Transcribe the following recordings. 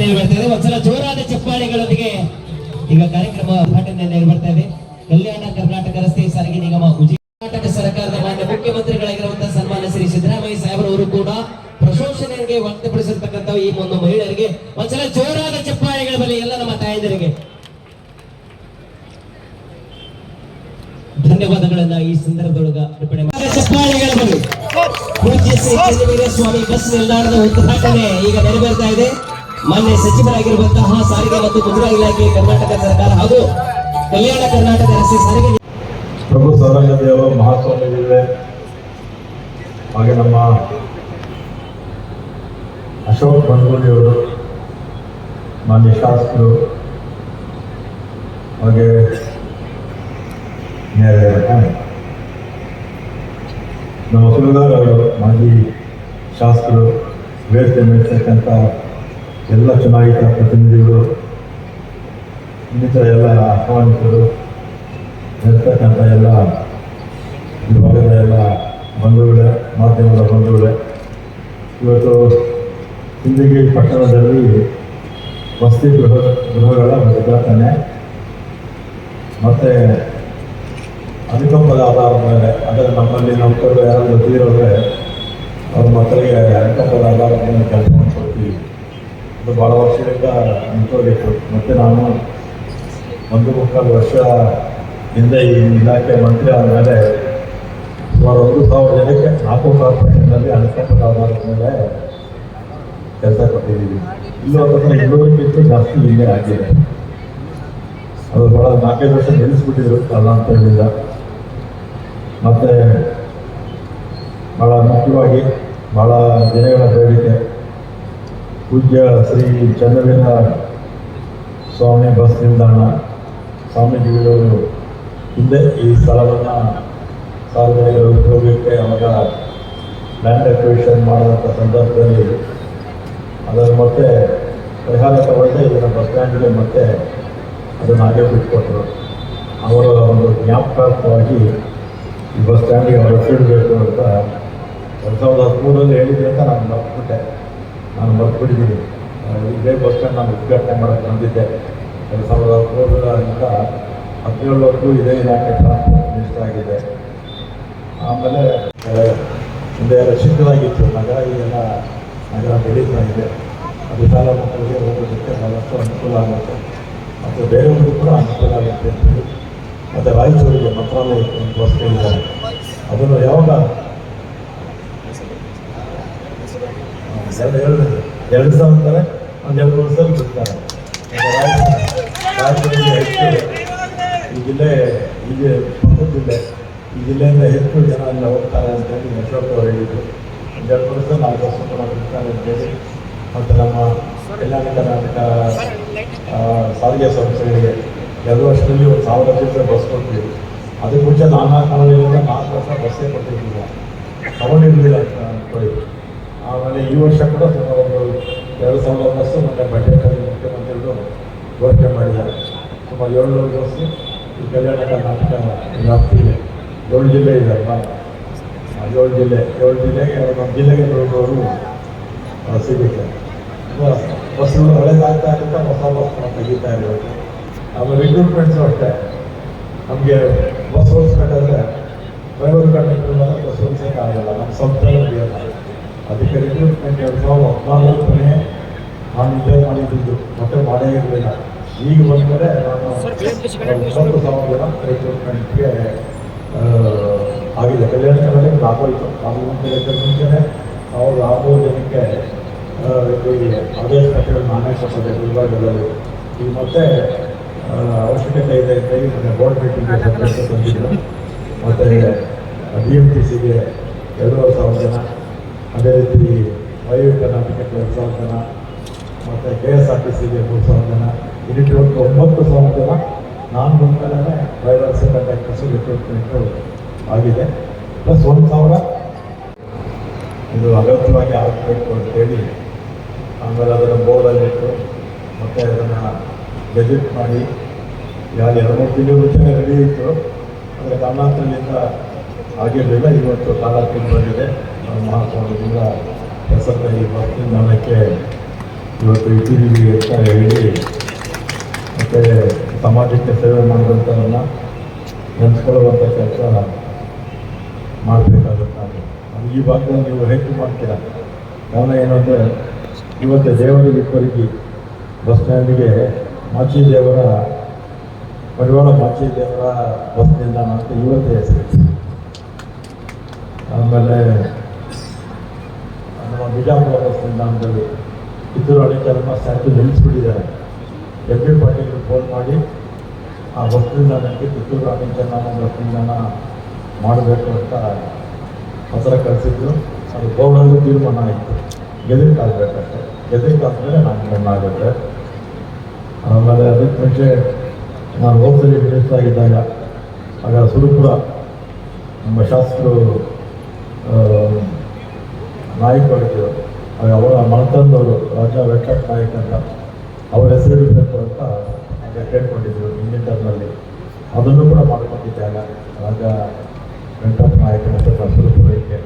ನೆರವೇರ್ತದೆ ಒಂದ್ಸಲ ಜೋರಾದ ಚಪ್ಪಾಳೆಗಳೊಂದಿಗೆ ಈಗ ಕಾರ್ಯಕ್ರಮ ಉದ್ಘಾಟನೆ ನೆರವೇರ್ತಾ ಇದೆ. ಕಲ್ಯಾಣ ಕರ್ನಾಟಕ ರಸ್ತೆ ಸಾರಿಗೆ ನಿಗಮ ಕರ್ನಾಟಕ ಸರ್ಕಾರದ ಮಾನ್ಯ ಮುಖ್ಯಮಂತ್ರಿಗಳಾಗಿರುವಂತಹ ಸನ್ಮಾನ್ಯ ಶ್ರೀ ಸಿದ್ದರಾಮಯ್ಯ ಸಾಹೇಬರವರು ಕೂಡ ಪ್ರಶಂಸನೆಗೆ ವ್ಯಕ್ತಪಡಿಸಿರ್ತಕ್ಕಂಥ ಈ ಒಂದು ಮಹಿಳೆಯರಿಗೆ ಒಂದ್ಸಲ ಜೋರಾದ ಚಪ್ಪಾಳೆಗಳ ಬಳಿ ಎಲ್ಲ ನಮ್ಮ ತಾಯಂದಿರಿಗೆ. ಧನ್ಯವಾದಗಳನ್ನ ಈ ಸಂದರ್ಭದೊಳಗ ಅರ್ಪಣೆ ಚಪ್ಪಾಳೆಗಳ ಬಳಿ ಪೂಜ್ಯ ಸ್ವಾಮಿ ಬಸ್ ನಿಲ್ದಾಣದ ಉದ್ಘಾಟನೆ ಈಗ ನೆರವೇರ್ತಾ ಇದೆ. ಮಾನ್ಯ ಸಚಿವರಾಗಿರುವಂತಹ ಸಾರಿಗೆ ಮತ್ತು ಮುದ್ರಾ ಇಲಾಖೆ ಕರ್ನಾಟಕ ಸರ್ಕಾರ ಹಾಗೂ ಕಲ್ಯಾಣ ಕರ್ನಾಟಕ ರಸ್ತೆ ಸಾರಿಗೆ ಪ್ರಭು ಸೌರಂಗ ದೇವ ಮಹಾಸ್ವಾಮಿಗಳಿವೆ ಹಾಗೆ ನಮ್ಮ ಅಶೋಕ್ ಬಂಗೂರಿಯವರು ಮಾನ್ಯ ಶಾಸಕರು, ಹಾಗೆ ನಮ್ಮ ಸುಲಗಾರ್ ಅವರು ಮಾಜಿ ಶಾಸಕರು, ವೇದಿಕೆ ಮೇಲಿರ್ತಕ್ಕಂಥ ಎಲ್ಲ ಚುನಾಯಿತ ಪ್ರತಿನಿಧಿಗಳು. ಇನ್ನಿತರ ಎಲ್ಲ ಆಹ್ವಾನಿತರು ಇರ್ತಕ್ಕಂಥ ಎಲ್ಲ ವಿಭಾಗದ ಎಲ್ಲ ಬಂಧುಗಳೇ, ಮಾಧ್ಯಮದ ಬಂಧುಗಳೇ. ಇವತ್ತು ಹಿಂದಿಗೆ ಪಟ್ಟಣದಲ್ಲಿ ವಸತಿ ಗೃಹ, ಗೃಹಗಳ ಉದ್ಘಾಟನೆ. ಮತ್ತು ಅನುಕಂಪದ ಆಧಾರದ ಮೇಲೆ, ಅಂದರೆ ನಮ್ಮಲ್ಲಿ ನೌಕರರು ಯಾರಾದರೂ ತೀರೋದ್ರೆ ಅವ್ರ ಮಕ್ಕಳಿಗೆ ಅನುಕಂಪದ ಆಧಾರದ ಮೇಲೆ ಕೆಲಸ ಕೊಡ್ತೀವಿ ಅದು ಭಾಳ ವರ್ಷದಿಂದ ನಿಂತೋಗಿತ್ತು ಮತ್ತು ನಾನು ಒಂದು ಮುಕ್ಕಾಲು ವರ್ಷ ಹಿಂದೆ ಈ ಇಲಾಖೆ ಮಂತ್ರಿ ಆದಮೇಲೆ ಸುಮಾರು ಒಂದು ಸಾವಿರ ಜನಕ್ಕೆ ನಾಲ್ಕು ಕಾರ್ಪೊರೇಷನ್ನಲ್ಲಿ ಆಧಾರದ ಮೇಲೆ ಕೆಲಸ ಕೊಟ್ಟಿದ್ದೀವಿ. ಇಲ್ಲೂ ಅಂತಂದ್ರೆ ಇನ್ನೂರಕ್ಕಿಂತ ಜಾಸ್ತಿ ಇಲ್ಲೇ ಆಗಿದೆ. ಅದು ಭಾಳ ನಾಲ್ಕೈದು ವರ್ಷ ನಿಲ್ಲಿಸ್ಬಿಟ್ಟಿದ್ರು ಅಲ್ಲ ಅಂತ ಹೇಳಿಲ್ಲ ಮತ್ತು ಭಾಳ ಮುಖ್ಯವಾಗಿ ಭಾಳ ದಿನಗಳ ಬೇಡಿಕೆ. ಪೂಜ್ಯ ಶ್ರೀ ಚಂದ್ರವೀರ ಸ್ವಾಮಿ ಬಸ್ ನಿಲ್ದಾಣ ಸ್ವಾಮೀಜಿಗಳು ಹಿಂದೆ ಈ ಸ್ಥಳವನ್ನು ಸಾರ್ವಜನಿಕರ ಉಪಯೋಗಕ್ಕೆ ಅವಾಗ ಲ್ಯಾಂಡ್ ಅಕ್ವಿಷನ್ ಮಾಡಿದಂಥ ಸಂದರ್ಭದಲ್ಲಿ ಅದರ ಮತ್ತೆ ಪರಿಹಾರ ತಗೊಳ್ಳದೆ ಇದನ್ನು ಬಸ್ ಸ್ಟ್ಯಾಂಡ್ಗೆ ಮತ್ತೆ ಅದನ್ನು ಹಾಗೆ ಬಿಟ್ಕೊಟ್ರು. ಅವರ ಒಂದು ಜ್ಞಾಪಕಾರ್ಥವಾಗಿ ಈ ಬಸ್ ಸ್ಟ್ಯಾಂಡಿಗೆ ಅವರು ಹೆಸರಿಡಬೇಕು ಅಂತ ಎರಡು ಸಾವಿರದ ಹದಿಮೂರರಲ್ಲಿ ಹೇಳಿದ್ರೆ ಅಂತ ನಾನು ಮರ್ತ್ಬಿಟ್ಟೆ. ನಾನು ಮರ್ತ್ಬಿಟ್ಟಿದ್ದೀನಿ ಇದೇ ಬಸ್ ಸ್ಟ್ಯಾಂಡ್ ನಾನು ಉದ್ಘಾಟನೆ ಮಾಡೋಕ್ಕೆ ಬಂದಿದ್ದೆ. ಎರಡು ಸಾವಿರದ ಹದಿಮೂರರಿಂದ ಹದಿನೇಳವರೆಗೂ ಇದೇ ಇಲಾಖೆ ಟ್ರಾನ್ಸ್ಪೋರ್ಟ್ ಮಿನಿಸ್ಟರ್ ಆಗಿದೆ. ಆಮೇಲೆ ಹಿಂದೆ ಚಿಕ್ಕದಾಗಿತ್ತು ನಗರ ಈಗೆಲ್ಲ ನಗರ ಬೆಳೀತಾ ಇದೆ. ಅದು ಶಾಲಾ ಮಕ್ಕಳಿಗೆ ಹೋಗೋದಕ್ಕೆ ಬಹಳಷ್ಟು ಅನುಕೂಲ ಆಗುತ್ತೆ. ಮತ್ತು ಬೇರೆಯವರಿಗೂ ಕೂಡ ಅನುಕೂಲ ಆಗುತ್ತೆ ಅಂತೇಳಿ ಮತ್ತು ರಾಯಚೂರಿಗೆ ಮಂತ್ರಾಲಯಕ್ಕೆ ಒಂದು ಬಸ್ ಕೇಳಿದ್ದಾರೆ ಅದನ್ನು ಯಾವಾಗ ಎರಡು ಸಾವಿರ ಅಂತಾರೆ, ಒಂದು ಎರಡು ಮೂರು ಬಿಡ್ತಾರೆ ಹೆಚ್ಚು. ಈ ಜಿಲ್ಲೆ ಪಕ್ಕದ ಜಿಲ್ಲೆ. ಈ ಜಿಲ್ಲೆಯಿಂದ ಹೆಚ್ಚು ಜನ ಅಲ್ಲಿ ಹೋಗ್ತಾರೆ ಅಂತೇಳಿ ಅಶೋಕ್ ಅವರು ಹೇಳಿದರು. ಒಂದು ಎರಡು ವರ್ಷ ನಾಲ್ಕು ವರ್ಷ ಬಿಡ್ತಾರೆ ಅಂತೇಳಿ ಮತ್ತು ನಮ್ಮ ಕಲ್ಯಾಣ ಕರ್ನಾಟಕ ಸಾರಿಗೆ ಸಂಸ್ಥೆಗಳಿಗೆ ಎರಡು ವರ್ಷದಲ್ಲಿ ಒಂದು ಸಾವಿರ ಚಿಲ್ಲರೆ ಬಸ್ ಕೊಡ್ತೀವಿ. ಅದಕ್ಕೆ ಮುಂಚೆ ನಾಲ್ಕು ಕಾರಣಗಳಿಂದ ನಾಲ್ಕು ವರ್ಷ ಬಸ್ಸೇ ಕೊಟ್ಟಿರಲಿಲ್ಲ. ತಗೊಂಡಿರಲಿಲ್ಲ ಅಂತ ಆಮೇಲೆ ಈ ವರ್ಷ ಕೂಡ ಸುಮಾರು ಒಂದು ಎರಡು ಸಾವಿರ ಬಸ್ಸು ಮತ್ತು ಬಜೆಟಲ್ಲಿ ಮುಖ್ಯಮಂತ್ರಿಗಳು ಘೋಷಣೆ ಮಾಡಿದ್ದಾರೆ. ಸುಮಾರು ಏಳ್ನೂರು ಬಸ್ಸು ಈ ಕಲ್ಯಾಣ ಕರ್ನಾಟಕ ವ್ಯಾಪ್ತಿಗೆ ಏಳು ಜಿಲ್ಲೆ ಇದೆ ಅಲ್ವಾ? ಏಳು ಜಿಲ್ಲೆ, ಏಳು ಜಿಲ್ಲೆಗೆ ನಮ್ಮ ಜಿಲ್ಲೆಗೆ ಬರೋರು ಸಿಗುತ್ತೆ ಬಸ್ಸುಗಳು ಹಳೆದಾಗ್ತಾ ಇರುತ್ತೆ, ಹೊಸ ಬಸ್ ತೆಗಿತಾ ಇರಬೇಕು ಆಮೇಲೆ ರಿಕ್ರೂಟ್ಮೆಂಟ್ಸು ಅಷ್ಟೇ. ನಮಗೆ ಬಸ್ ಓಡಿಸ್ಬೇಕಾದ್ರೆ ಡ್ರೈವರ್ ಕಂಡಕ್ಟರ್ ಬಸ್ ಓಡಿಸೋಕ್ಕಾಗಲ್ಲ ನಮ್ಮ ಸಂಸ್ಥೆ ಅದಕ್ಕೆ ರಿಕ್ರೂಟ್ಮೆಂಟ್ ಎರಡು ಸಾವಿರದ ಹದಿನಾಲ್ಕನೇ ನಾನು ಇದೇ ಮಾಡಿದ್ದು ಮತ್ತೆ ಮಾಡೇ ಇರಲಿಲ್ಲ ಈಗ ಬಂದರೆ ನಾನು ಇಪ್ಪತ್ತು ಸಾವಿರ ಜನ ರಿಕ್ರೂಟ್ಮೆಂಟ್ಗೆ ಆಗಿದೆ. ಕಲ್ಯಾಣ ಕರ್ನಾಟಕ ಆಗೋಯ್ತು ಆಗೋದಕ್ಕೆ ಮುಂಚೆನೆ ಅವ್ರು ಆಗೋ ಜನಕ್ಕೆ ಅದೇ ಆದೇಶ ಪತ್ರಗಳು ನಾನೇ ಕೊಟ್ಟಿದ್ದೆ ಗುಲ್ಬರ್ಗದಲ್ಲಿ. ಈಗ ಮತ್ತೆ ಅವಶ್ಯಕತೆ ಇದೆ ಅಂತ ಹೇಳಿ ಮೊನ್ನೆ ಬೋರ್ಡ್ ಮೀಟಿಂಗ್ಗೆ ಸಬ್ಜೆಕ್ಟ್ ಬಂದಿದ್ರು ಮತ್ತು ಡಿ ಎಂ ಟಿ ಸಿಗೆ ಎರಡೂವರೆ ಸಾವಿರ ಜನ. ಅದೇ ರೀತಿ ವಾಯು ಸಾವಿರ ಜನ ಮತ್ತು ಕೆ ಎಸ್ ಆರ್ ಟಿ ಸಿಗೆ ಮೂರು ಸಾವಿರ ಜನ ಒಂದು ಒಂಬತ್ತು ಸಾವಿರ ಜನ ನಾನು ಬಂದ್ಮೇಲೆ ಡ್ರೈವರ್ಸ್ ಕಂಡಕ್ಟರ್ಸು ರಿಕ್ರೂಟ್ಮೆಂಟು ಆಗಿದೆ. ಪ್ಲಸ್ ಒಂದು ಸಾವಿರ. ಇದು ಅಗತ್ಯವಾಗಿ ಆಗಬೇಕು ಅಂತೇಳಿ ಆಮೇಲೆ ಅದನ್ನು ಬೋರ್ಡಲ್ಲಿಟ್ಟು ಮತ್ತು ಅದನ್ನು ಗೆಜೆಟ್ ಮಾಡಿ, ಯಾರು ಎರಡು ಮೂರು ತಿಂಗಳು ಮುಂಚೆನೇ ರೆಡಿ ಇತ್ತು, ಆದರೆ ಕಾರಣಾಂತರದಿಂದ ಆಗಿರಲಿಲ್ಲ, ಇವತ್ತು ಕಾಲ ಬಂದಿದೆ. ಮಹಾಸ್ವಾಮಿಗಳ ಹೆಸರಿನ ಈ ಭಕ್ತಿ ಇವತ್ತು ಇಟ್ಟಿದ್ದೀವಿ ಅಂತ ಹೇಳಿ ಮತ್ತು ಸಮಾಜಕ್ಕೆ ಸೇವೆ ಮಾಡಿದಂಥವನ್ನ ನೆನೆಸ್ಕೊಳ್ಳುವಂಥ ಕೆಲಸ ಮಾಡಬೇಕಾಗುತ್ತೆ ಅದು ಈ ಭಾಗದಲ್ಲಿ ನೀವು ಹೆಚ್ಚು ಮಾಡ್ತೀರ? ಕಾರಣ ಏನಂದರೆ ಇವತ್ತು ದೇವರಿಗೆ ಇಬ್ಬರಿಗೆ ಬಸ್ ಸ್ಟ್ಯಾಂಡಿಗೆ ಮಾಚಿ ದೇವರ, ಪರಿವಾರ ಮಾಚಿ ದೇವರ ಬಸ್ ನಿಲ್ದಾಣ ಅಂತ ಇವತ್ತೇ ಹೆಸರು ಆಮೇಲೆ ಬಿಜಾಪುರ ಬಸ್ ನಿಲ್ದಾಣದಲ್ಲಿ ಕಿತ್ತೂರು ಹಳೆ ಸ್ಟ್ಯಾಚು ನಿಲ್ಲಿಸ್ಬಿಟ್ಟಿದ್ದಾರೆ. ಎಂ ಪಿ ಪಾಟೀಲ್ ಫೋನ್ ಮಾಡಿ, ಆ ಬಸ್ ನಿಲ್ದಾಣಕ್ಕೆ ಕಿತ್ತೂರು ರಾಣಿ ಚೆನ್ನಮ್ಮ ಬಸ್ ನಿಲ್ದಾಣ ಮಾಡಬೇಕು ಅಂತ ಪತ್ರ ಕಳಿಸಿದ್ರು. ಅದು ಬೋರ್ಡಲ್ಲಿ ತೀರ್ಮಾನ ಆಯಿತು. ಗೆದಿರ್ಕ್ ಆಗಬೇಕಷ್ಟೆ? ಆದ್ಮೇಲೆ ನಾನು ಫೋನ್ ಆಗುತ್ತೆ ಆಮೇಲೆ ಅದಕ್ಕೆ ಮುಂಚೆ ನಾನು ಹೋಗ್ತೀನಿ ಮಿನಿಸ್ಟರ್ ಆಗಿದ್ದಾಗ, ಆಗ ಸುರಪುರ ನಮ್ಮ ಶಾಸಕರು ಆಗ ಅವರ ಮನತಂದವರು ರಾಜ ವೆಂಕಟ ನಾಯಕ್ ಅಂತ ಅವ್ರ ಹೆಸರಿಡಬೇಕು ಅಂತ ಆಗ ಕೇಳ್ಕೊಂಡಿದ್ರು ಇಂಡಿಯನ್ ಟರ್ನಲ್ಲಿ ಅದನ್ನು ಕೂಡ ಮಾಡ್ಕೊಟ್ಟಿದ್ದೆ ಆಗ ರಾಜ ವೆಂಕಟ ನಾಯಕನ ಅಂತ ಸುರಪುರಕ್ಕೆ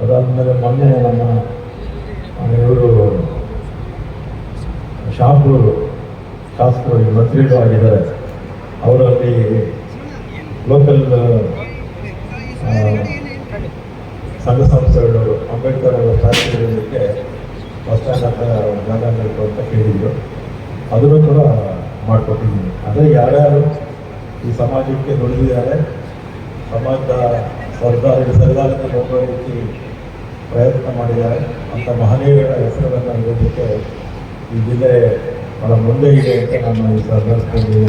ಅದಾದಮೇಲೆ ಮೊನ್ನೆ ನಮ್ಮ ಇವರು ಶಾಪೂರು ಶಾಸಕರು ಈಗ ಮಂತ್ರಿಗಳು ಆಗಿದ್ದಾರೆ. ಅವರಲ್ಲಿ ಲೋಕಲ್ ಸಂಘ ಸಂಸ್ಥೆಗಳು ಅಂಬೇಡ್ಕರ್ ಅವರ ಸ್ಟ್ಯಾಚ್ಯೂಗೆ ಬಸ್ ಸ್ಟ್ಯಾಂಡ್ ಹತ್ರ ಜಾಗ ಬೇಕು ಅಂತ ಕೇಳಿದ್ರು. ಅದನ್ನು ಕೂಡ ಮಾಡಿಕೊಟ್ಟಿದ್ದೀನಿ. ಅದೇ ಯಾರ್ಯಾರು ಈ ಸಮಾಜಕ್ಕೆ ದುಡಿದಿದ್ದಾರೆ ಸಮಾಜದ ಸರ್ದಾರ ಸರ್ದಾರಕ್ಕೆ ಹೋಗೋ ರೀತಿ ಪ್ರಯತ್ನ ಮಾಡಿದ್ದಾರೆ. ಅಂತ ಮಹನೀಯರ ಹೆಸರುಗಳನ್ನು ಇಡೋದಕ್ಕೆ ಈ ಜಿಲ್ಲೆ ಬಹಳ ಮುಂದೆ ಇದೆ ಅಂತ ನಾನು ಈ ಸಂದರ್ಭದಲ್ಲಿ